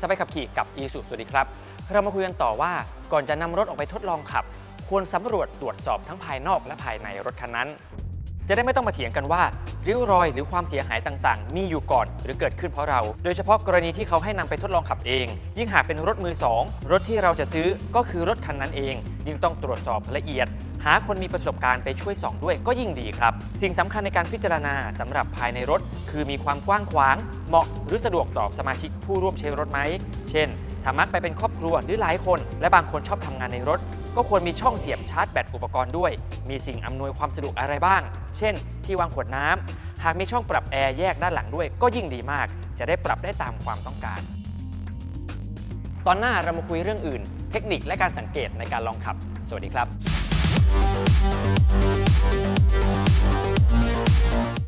สไปขับขี่กับ e ีสุสวัสดีครับ เรามาคุยกันต่อว่าก่อนจะนำรถออกไปทดลองขับ ควรสำรวจตรวจสอบทั้งภายนอกและภายในรถคันนั้น จะได้ไม่ต้องมาเถียงกันว่าริ้วรอยหรือความเสียหายต่างๆ มีอยู่ก่อนหรือเกิดขึ้นเพราะเรา โดยเฉพาะกรณีที่เขาให้นำไปทดลองขับเอง ยิ่งหากเป็นรถมือสองรถที่เราจะซื้อก็คือรถคันนั้นเองยิ่งต้องตรวจสอบละเอียด หาคนมีประสบการณ์ไปช่วยส่องด้วยก็ยิ่งดีครับ สิ่งสำคัญในการพิจารณาสำหรับภายในรถ คือมีความกว้างขวาง เหมาะหรือสะดวกต่อสมาชิกผู้ร่วมใช้รถไหม เช่นถ้ามักไปเป็นครอบครัวหรือหลายคน และบางคนชอบทำงานในรถ ก็ควรมีช่องเสียบชาร์จแบตอุปกรณ์ด้วย มีสิ่งอำนวยความสะดวกอะไรบ้าง เช่น ที่วางขวดน้ำหากมีช่องปรับแอร์แยกด้านหลังด้วย ก็ยิ่งดีมาก จะได้ปรับได้ตามความต้องการ ตอนหน้าเรามาคุยเรื่องอื่น เทคนิคและการสังเกตในการลองขับ สวัสดีครับ